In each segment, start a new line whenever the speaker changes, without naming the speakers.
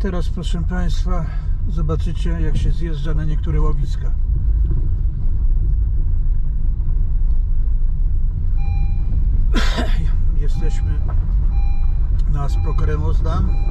teraz proszę Państwa zobaczycie jak się zjeżdża na niektóre łowiska. Jesteśmy na Sprokremos Dam.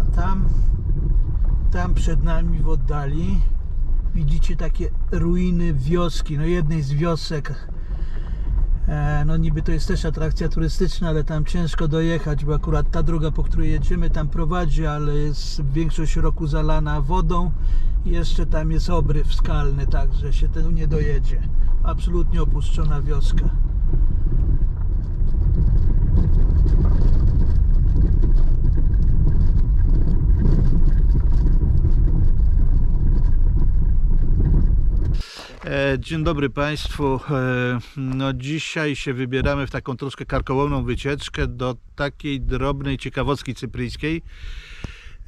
A tam, tam przed nami w oddali widzicie takie ruiny wioski, no jednej z wiosek. E, no niby to jest też atrakcja turystyczna, ale tam ciężko dojechać, bo akurat ta droga, po której jedziemy, tam prowadzi, ale jest większość roku zalana wodą. Jeszcze tam jest obryw skalny, także się ten nie dojedzie. Absolutnie opuszczona wioska. Dzień dobry Państwu. E, No dzisiaj się wybieramy w taką troszkę karkołomną wycieczkę do takiej drobnej ciekawostki cypryjskiej.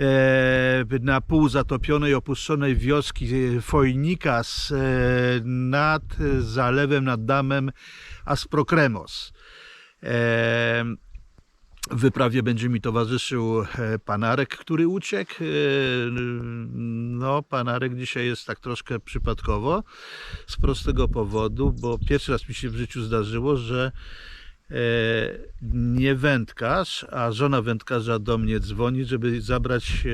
E, Na pół zatopionej, opuszczonej wioski e, Fojnikas e, nad zalewem, nad damem Asprokremos. W wyprawie będzie mi towarzyszył e, panarek, który uciekł. E, No, panarek dzisiaj jest tak troszkę przypadkowo, z prostego powodu, bo pierwszy raz mi się w życiu zdarzyło, że nie wędkarz, a żona wędkarza do mnie dzwoni, żeby zabrać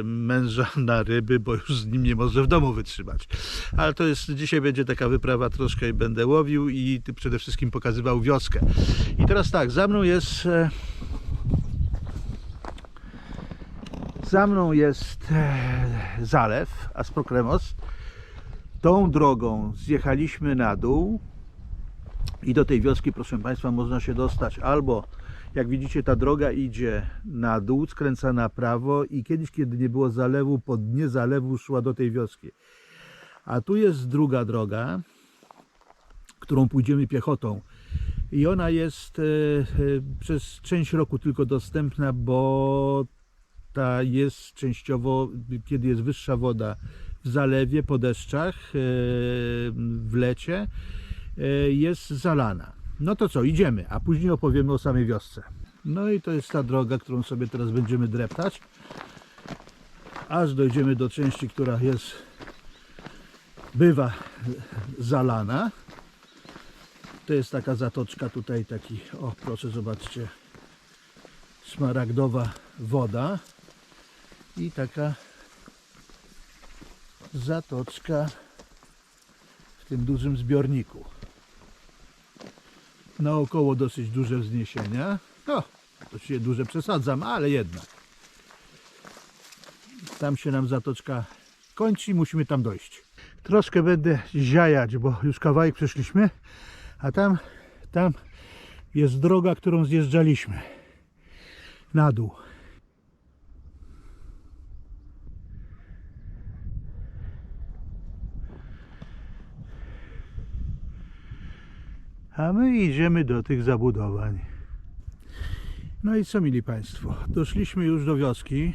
e, męża na ryby, bo już z nim nie może w domu wytrzymać. Ale to jest, dzisiaj będzie taka wyprawa troszkę i będę łowił i przede wszystkim pokazywał wioskę. I teraz tak, za mną jest e, za mną jest e, zalew Asprokremos. Tą drogą zjechaliśmy na dół i do tej wioski, proszę Państwa, można się dostać albo jak widzicie ta droga idzie na dół, skręca na prawo i kiedyś, kiedy nie było zalewu, po dnie zalewu szła do tej wioski. A tu jest druga droga, którą pójdziemy piechotą. I ona jest e, e, przez część roku tylko dostępna, bo ta jest częściowo, kiedy jest wyższa woda w zalewie, po deszczach, e, w lecie, jest zalana. No to co, idziemy, a później opowiemy o samej wiosce. No i to jest ta droga, którą sobie teraz będziemy dreptać, aż dojdziemy do części, która jest, bywa zalana. To jest taka zatoczka tutaj, taki, o proszę zobaczcie, smaragdowa woda i taka zatoczka w tym dużym zbiorniku. Naokoło dosyć duże wzniesienia. To się duże przesadzam, ale jednak. Tam się nam zatoczka kończy, musimy tam dojść. Troszkę będę ziajać, bo już kawałek przeszliśmy, a tam, tam jest droga, którą zjeżdżaliśmy na dół. A my idziemy do tych zabudowań. No i co, mili Państwo? Doszliśmy już do wioski.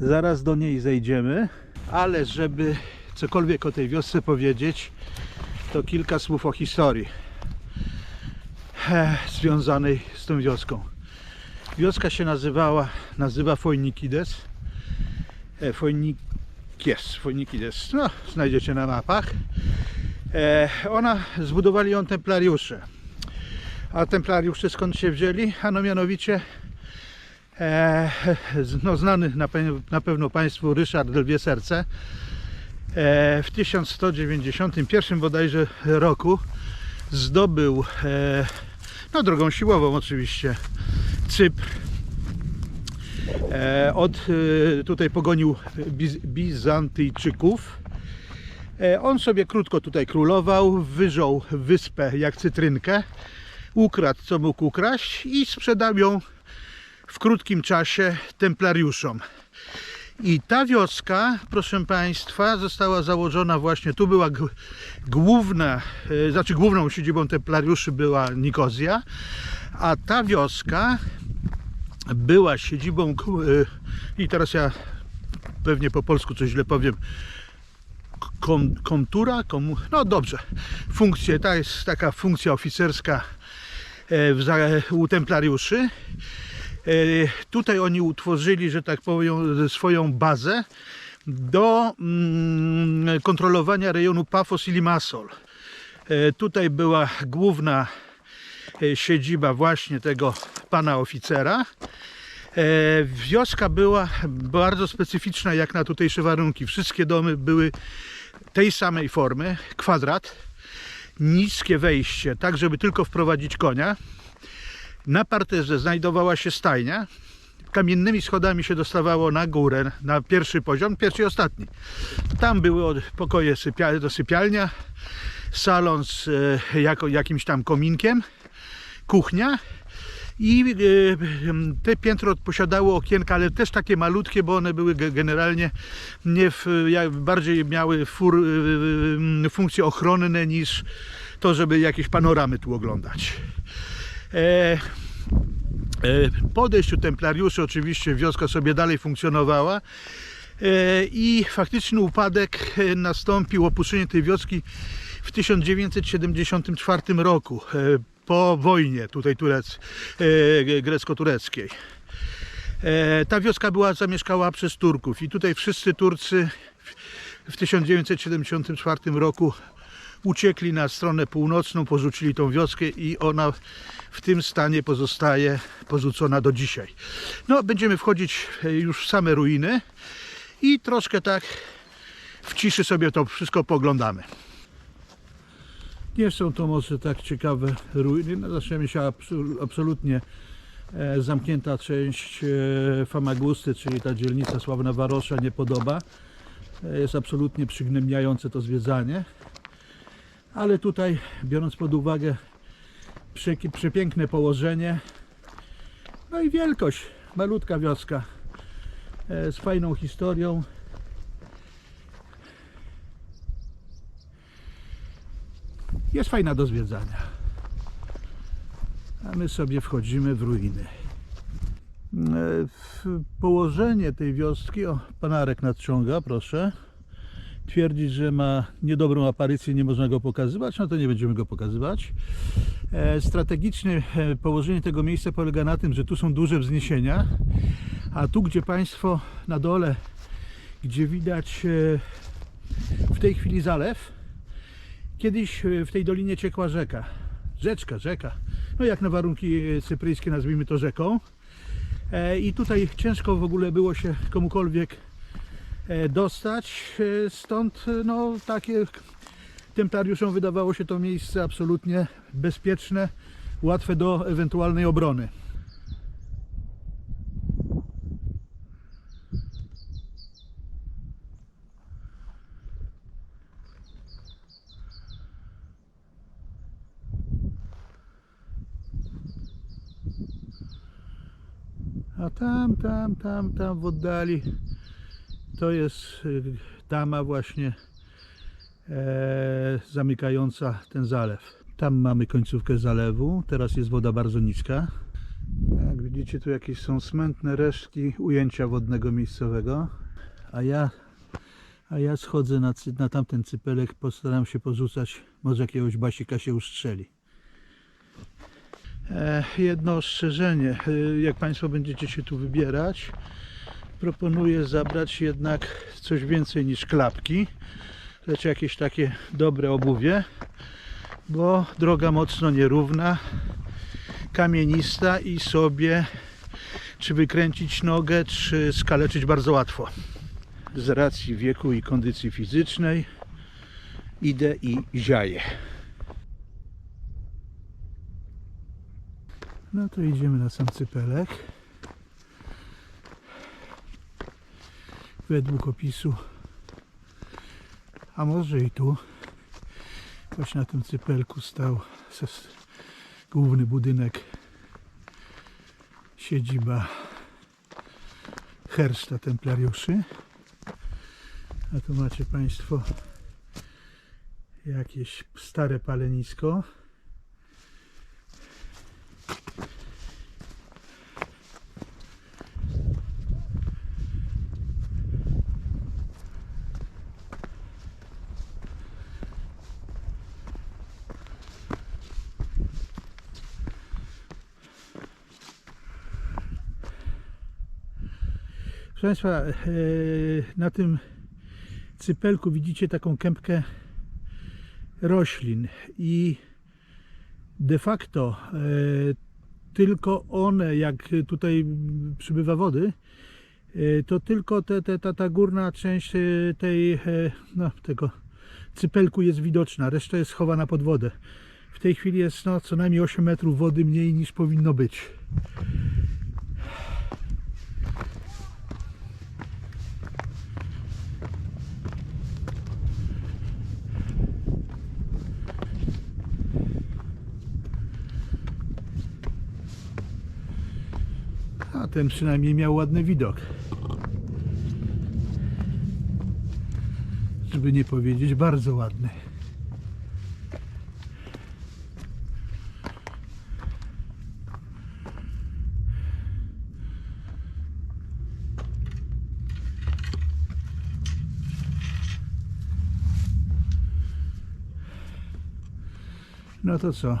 Zaraz do niej zejdziemy, ale żeby cokolwiek o tej wiosce powiedzieć, to kilka słów o historii związanej z tą wioską. Wioska się nazywała, nazywa Fojnikides. E, Fojnikies, Fojnikides. No, znajdziecie na mapach. E, ona, zbudowali ją templariusze. A templariusze skąd się wzięli? Ano mianowicie E, no, znany na, na pewno Państwu Ryszard Lwie Serce w 1191 bodajże roku zdobył, no drogą siłową oczywiście, Cypr. E, od, e, tutaj pogonił Biz, Bizantyjczyków. E, on sobie krótko tutaj królował, wyżął wyspę jak cytrynkę, ukradł co mógł ukraść i sprzedał ją w krótkim czasie templariuszom. I ta wioska, proszę Państwa, została założona właśnie, tu była główna, znaczy główną siedzibą templariuszy była Nikozja, a ta wioska była siedzibą, e, i teraz ja pewnie po polsku coś źle powiem, kontura, komu, no dobrze, funkcje, ta jest taka funkcja oficerska e, w, u templariuszy. E, Tutaj oni utworzyli, że tak powiem, swoją bazę do mm, kontrolowania rejonu Pafos i Limassol. Tutaj była główna siedziba właśnie tego pana oficera. E, Wioska była bardzo specyficzna jak na tutejsze warunki. Wszystkie domy były tej samej formy, kwadrat, niskie wejście, tak żeby tylko wprowadzić konia. Na parterze znajdowała się stajnia. Kamiennymi schodami się dostawało na górę, na pierwszy poziom, pierwszy i ostatni. Tam były pokoje sypia, do sypialnia, salon z e, jako, jakimś tam kominkiem, kuchnia i e, te piętro posiadało okienka, ale też takie malutkie, bo one były ge- generalnie nie w, bardziej miały fur, e, funkcje ochronne niż to, żeby jakieś panoramy tu oglądać. E, e, po odejściu templariuszy oczywiście wioska sobie dalej funkcjonowała e, i faktyczny upadek e, nastąpił, opuszczenie tej wioski w 1974 roku e, po wojnie tutaj turec, e, grecko-tureckiej. E, Ta wioska była zamieszkała przez Turków i tutaj wszyscy Turcy w 1974 roku uciekli na stronę północną, porzucili tą wioskę i ona w tym stanie pozostaje porzucona do dzisiaj. No, będziemy wchodzić e, już w same ruiny i troszkę tak w ciszy sobie to wszystko poglądamy. Nie są to może tak ciekawe ruiny. No, zaczniemy się absolutnie e, zamknięta część e, Famagusty, czyli ta dzielnica Sławna Warosza nie podoba. E, Jest absolutnie przygnębiające to zwiedzanie. Ale tutaj, biorąc pod uwagę prze- przepiękne położenie, no i wielkość, malutka wioska z fajną historią. Jest fajna do zwiedzania. A my sobie wchodzimy w ruiny. E, w- Położenie tej wioski, o, panarek nadciąga, proszę. Twierdzi, że ma niedobrą aparycję, nie można go pokazywać, no to nie będziemy go pokazywać. E, Strategiczne e, położenie tego miejsca polega na tym, że tu są duże wzniesienia, a tu, gdzie Państwo na dole, gdzie widać e, w tej chwili zalew, kiedyś e, w tej dolinie ciekła rzeka. Rzeczka, rzeka. No jak na warunki e, cypryjskie nazwijmy to rzeką. E, I tutaj ciężko w ogóle było się komukolwiek dostać. Stąd no, takie templariuszom wydawało się to miejsce absolutnie bezpieczne, łatwe do ewentualnej obrony. Tam, tam, tam, tam w oddali to jest y, tama właśnie e, zamykająca ten zalew. Tam mamy końcówkę zalewu, teraz jest woda bardzo niska. Jak widzicie tu jakieś są smętne resztki ujęcia wodnego miejscowego. A ja, a ja schodzę na, na tamten cypelek, postaram się porzucać, może jakiegoś basika się ustrzeli. E, jedno ostrzeżenie, e, jak Państwo będziecie się tu wybierać, proponuję zabrać jednak coś więcej niż klapki, lecz jakieś takie dobre obuwie, bo droga mocno nierówna, kamienista i sobie czy wykręcić nogę, czy skaleczyć bardzo łatwo. Z racji wieku i kondycji fizycznej idę i ziaję. No to idziemy na sam cypelek. Według opisu, a może i tu, właśnie na tym cypelku stał główny budynek, siedziba herszta templariuszy. A tu macie Państwo jakieś stare palenisko. Proszę Państwa, e, na tym cypelku widzicie taką kępkę roślin i de facto e, tylko one, jak tutaj przybywa wody, e, to tylko te, te, ta, ta górna część tej, no, tego cypelku jest widoczna, reszta jest schowana pod wodę. W tej chwili jest no, co najmniej 8 metrów wody mniej niż powinno być. A ten przynajmniej miał ładny widok. Żeby nie powiedzieć bardzo ładny. No to co?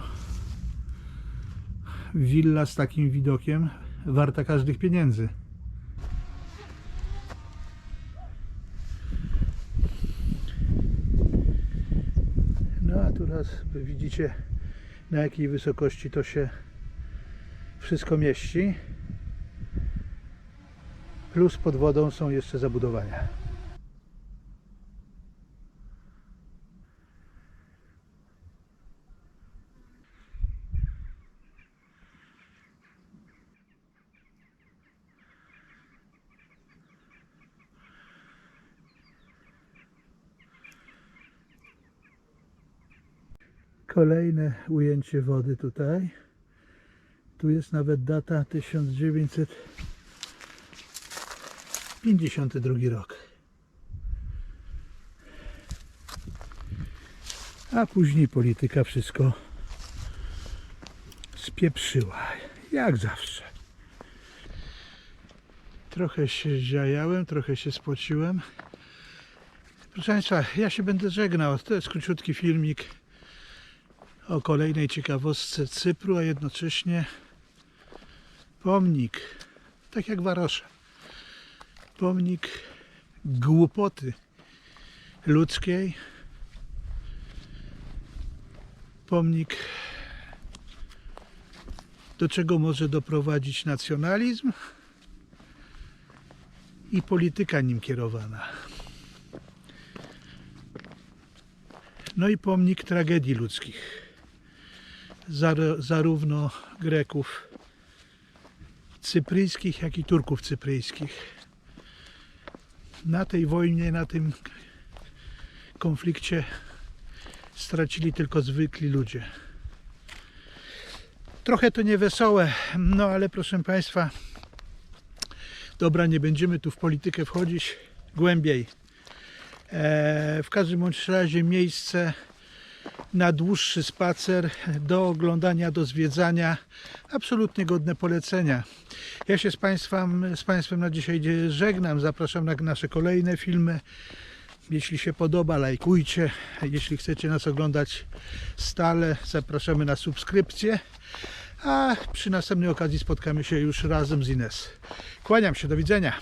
Willa z takim widokiem warta każdych pieniędzy. No a teraz wy widzicie na jakiej wysokości to się wszystko mieści. Plus pod wodą są jeszcze zabudowania. Kolejne ujęcie wody tutaj. Tu jest nawet data 1952 rok. A później polityka wszystko spieprzyła. Jak zawsze. Trochę się ziajałem, trochę się spociłem. Proszę Państwa, ja się będę żegnał. To jest króciutki filmik o kolejnej ciekawostce Cypru, a jednocześnie pomnik, tak jak Warosze, pomnik głupoty ludzkiej, pomnik do czego może doprowadzić nacjonalizm i polityka nim kierowana. No i pomnik tragedii ludzkich zarówno Greków cypryjskich, jak i Turków cypryjskich. Na tej wojnie, na tym konflikcie stracili tylko zwykli ludzie. Trochę to niewesołe, no ale proszę Państwa, dobra, nie będziemy tu w politykę wchodzić głębiej. E, w każdym bądź razie miejsce na dłuższy spacer, do oglądania, do zwiedzania. Absolutnie godne polecenia. Ja się z Państwem, z państwem na dzisiaj żegnam. Zapraszam na nasze kolejne filmy. Jeśli się podoba, lajkujcie. Jeśli chcecie nas oglądać stale, zapraszamy na subskrypcję. A przy następnej okazji spotkamy się już razem z Ines. Kłaniam się, do widzenia.